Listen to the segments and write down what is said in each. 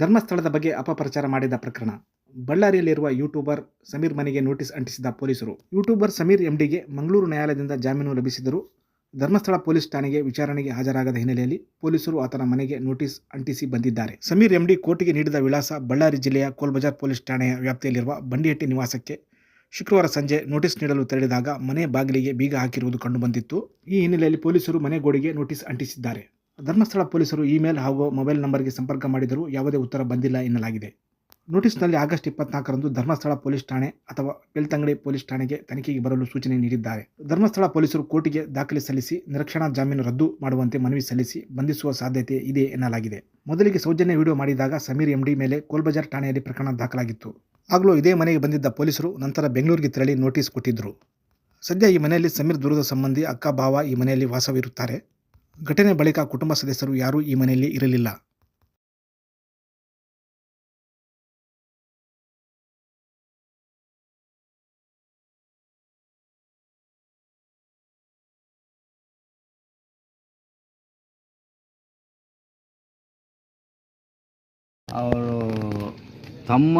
ಧರ್ಮಸ್ಥಳದ ಬಗ್ಗೆ ಅಪಪ್ರಚಾರ ಮಾಡಿದ ಪ್ರಕರಣ. ಬಳ್ಳಾರಿಯಲ್ಲಿರುವ ಯೂಟ್ಯೂಬರ್ ಸಮೀರ್ ಮನೆಗೆ ನೋಟಿಸ್ ಅಂಟಿಸಿದ ಪೊಲೀಸರು. ಯೂಟ್ಯೂಬರ್ ಸಮೀರ್ ಎಂಡಿಗೆ ಮಂಗಳೂರು ನ್ಯಾಯಾಲಯದಿಂದ ಜಾಮೀನು ಲಭಿಸಿದರು ಧರ್ಮಸ್ಥಳ ಪೊಲೀಸ್ ಠಾಣೆಗೆ ವಿಚಾರಣೆಗೆ ಹಾಜರಾಗದ ಹಿನ್ನೆಲೆಯಲ್ಲಿ ಪೊಲೀಸರು ಆತನ ಮನೆಗೆ ನೋಟಿಸ್ ಅಂಟಿಸಿ ಬಂದಿದ್ದಾರೆ. ಸಮೀರ್ ಎಂಡಿ ಕೋರ್ಟಿಗೆ ನೀಡಿದ ವಿಳಾಸ ಬಳ್ಳಾರಿ ಜಿಲ್ಲೆಯ ಕೋಲ್ಬಜಾರ್ ಪೊಲೀಸ್ ಠಾಣೆಯ ವ್ಯಾಪ್ತಿಯಲ್ಲಿರುವ ಬಂಡಿಹಟ್ಟಿ ನಿವಾಸಕ್ಕೆ ಶುಕ್ರವಾರ ಸಂಜೆ ನೋಟಿಸ್ ನೀಡಲು ತೆರಳಿದಾಗ ಮನೆ ಬಾಗಿಲಿಗೆ ಬೀಗ ಹಾಕಿರುವುದು ಕಂಡುಬಂದಿತ್ತು. ಈ ಹಿನ್ನೆಲೆಯಲ್ಲಿ ಪೊಲೀಸರು ಮನೆ ಗೋಡೆಗೆ ನೋಟಿಸ್ ಅಂಟಿಸಿದ್ದಾರೆ. ಧರ್ಮಸ್ಥಳ ಪೊಲೀಸರು ಇಮೇಲ್ ಹಾಗೂ ಮೊಬೈಲ್ ನಂಬರ್ಗೆ ಸಂಪರ್ಕ ಮಾಡಿದರೂ ಯಾವುದೇ ಉತ್ತರ ಬಂದಿಲ್ಲ ಎನ್ನಲಾಗಿದೆ. ನೋಟಿಸ್ನಲ್ಲಿ ಆಗಸ್ಟ್ ಇಪ್ಪತ್ನಾಲ್ಕರಂದು ಧರ್ಮಸ್ಥಳ ಪೊಲೀಸ್ ಠಾಣೆ ಅಥವಾ ಬೆಳ್ತಂಗಡಿ ಪೊಲೀಸ್ ಠಾಣೆಗೆ ತನಿಖೆಗೆ ಬರಲು ಸೂಚನೆ ನೀಡಿದ್ದಾರೆ. ಧರ್ಮಸ್ಥಳ ಪೊಲೀಸರು ಕೋರ್ಟಿಗೆ ದಾಖಲೆ ಸಲ್ಲಿಸಿ, ನಿರಕ್ಷಣಾ ಜಾಮೀನು ರದ್ದು ಮಾಡುವಂತೆ ಮನವಿ ಸಲ್ಲಿಸಿ ಬಂಧಿಸುವ ಸಾಧ್ಯತೆ ಇದೆ ಎನ್ನಲಾಗಿದೆ. ಮೊದಲಿಗೆ ಸೌಜನ್ಯ ವಿಡಿಯೋ ಮಾಡಿದಾಗ ಸಮೀರ್ ಎಂಡಿ ಮೇಲೆ ಕೋಲ್ಬಜಾರ್ ಠಾಣೆಯಲ್ಲಿ ಪ್ರಕರಣ ದಾಖಲಾಗಿತ್ತು. ಆಗಲೂ ಇದೇ ಮನೆಗೆ ಬಂದಿದ್ದ ಪೊಲೀಸರು ನಂತರ ಬೆಂಗಳೂರಿಗೆ ತೆರಳಿ ನೋಟಿಸ್ ಕೊಟ್ಟಿದ್ದರು ಸದ್ಯ ಈ ಮನೆಯಲ್ಲಿ ಸಮೀರ್ ದೂರದ ಸಂಬಂಧಿ ಅಕ್ಕ, ಭಾವ ಈ ಮನೆಯಲ್ಲಿ ವಾಸವಿರುತ್ತಾರೆ. ಘಟನೆ ಬಳಿಕ ಕುಟುಂಬ ಸದಸ್ಯರು ಯಾರೂ ಈ ಮನೆಯಲ್ಲಿ ಇರಲಿಲ್ಲ. ಅವರು ತಮ್ಮ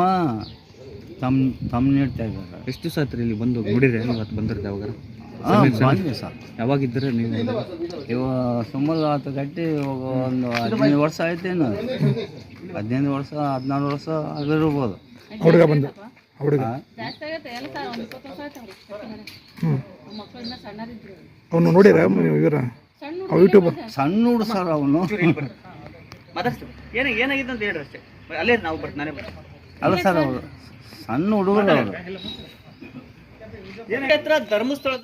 ತಮ್ಮ ತಮ್ಮ ನೀಡ್ತಾ ಇದ್ದಾರೆ. ಎಷ್ಟು ದಿವಸ ಇಲ್ಲಿ ಬಂದು ನೋಡಿದ್ರೆ ಇವತ್ತು ಬಂದಿರ್ತೆ ಯಾವಾಗ? ಹಾಂ ಸರ್. ಯಾವಾಗಿದ್ದರೆ ನೀವು? ಇವ ಸುಮಾರು ಆತ ಕಟ್ಟಿ ಇವಾಗ ಒಂದು ಹದಿನೈದು ವರ್ಷ ಆಯ್ತೇನು ಹದಿನೈದು ವರ್ಷ ಹದಿನಾರು ವರ್ಷ ಆಗಿರ್ಬೋದು. ಹುಡುಗ ಬಂದು ಹುಡುಗ. ಅವನು ನೋಡಿರ ಇವರ? ಸಣ್ಣ ಯೂಟ್ಯೂಬರ್ ಸಣ್ಣ ಹುಡು ಸರ್ ಅವನು. ಏನ ಏನಾಗಿದೆ ಅಂತ ಹೇಳ್ರಿ ಅಷ್ಟೇ. ಅಲ್ಲೇ ನಾವು ನಾನೇ ಅಲ್ಲ ಸರ್ ಅವರು ಸಣ್ಣ ಹುಡುಗರು ಅವರು. ಧರ್ಮಸ್ಥಳ